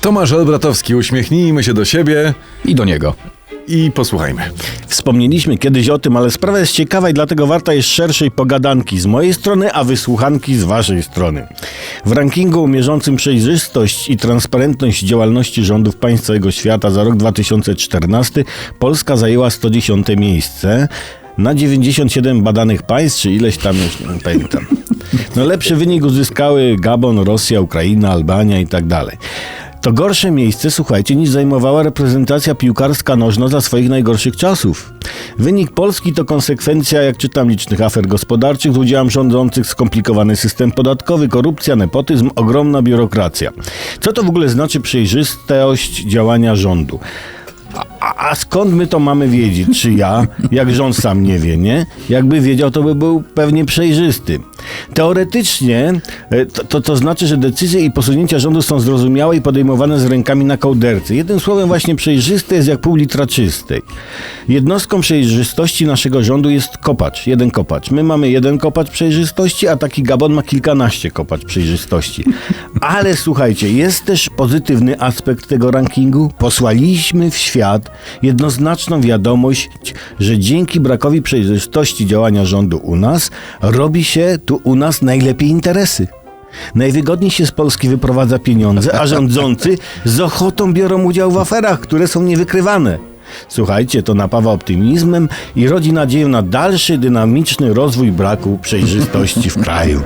Tomasz Olbratowski, uśmiechnijmy się do siebie I do niego. i posłuchajmy. Wspomnieliśmy kiedyś o tym, ale sprawa jest ciekawa i dlatego warta jest szerszej pogadanki z mojej strony, a wysłuchanki z waszej strony. W rankingu mierzącym przejrzystość i transparentność działalności rządów państw całego świata za rok 2014 Polska zajęła 110 miejsce na 97 badanych państw, czy ileś tam już nie pamiętam. No lepszy wynik uzyskały Gabon, Rosja, Ukraina, Albania i tak dalej. To gorsze miejsce, słuchajcie, niż zajmowała reprezentacja piłkarska nożna za swoich najgorszych czasów. Wynik Polski to konsekwencja, jak czytam, licznych afer gospodarczych z udziałem rządzących, skomplikowany system podatkowy, korupcja, nepotyzm, ogromna biurokracja. Co to w ogóle znaczy przejrzystość działania rządu? A, skąd my to mamy wiedzieć? Czy ja, jak rząd sam nie wie, nie? Jakby wiedział, to by był pewnie przejrzysty. Teoretycznie e, to, to, to znaczy, że decyzje i posunięcia rządu są zrozumiałe i podejmowane z rękami na kołderce. Jednym słowem właśnie przejrzyste jest jak pół litra czystej. Jednostką przejrzystości naszego rządu jest kopacz, jeden kopacz. My mamy jeden kopacz przejrzystości, a taki Gabon ma kilkanaście kopacz przejrzystości. Ale słuchajcie, jest też pozytywny aspekt tego rankingu. Posłaliśmy w świat jednoznaczną wiadomość, że dzięki brakowi przejrzystości działania rządu u nas, robi się tu u nas najlepiej interesy. Najwygodniej się z Polski wyprowadza pieniądze, a rządzący z ochotą biorą udział w aferach, które są niewykrywane. Słuchajcie, to napawa optymizmem i rodzi nadzieję na dalszy dynamiczny rozwój braku przejrzystości w kraju.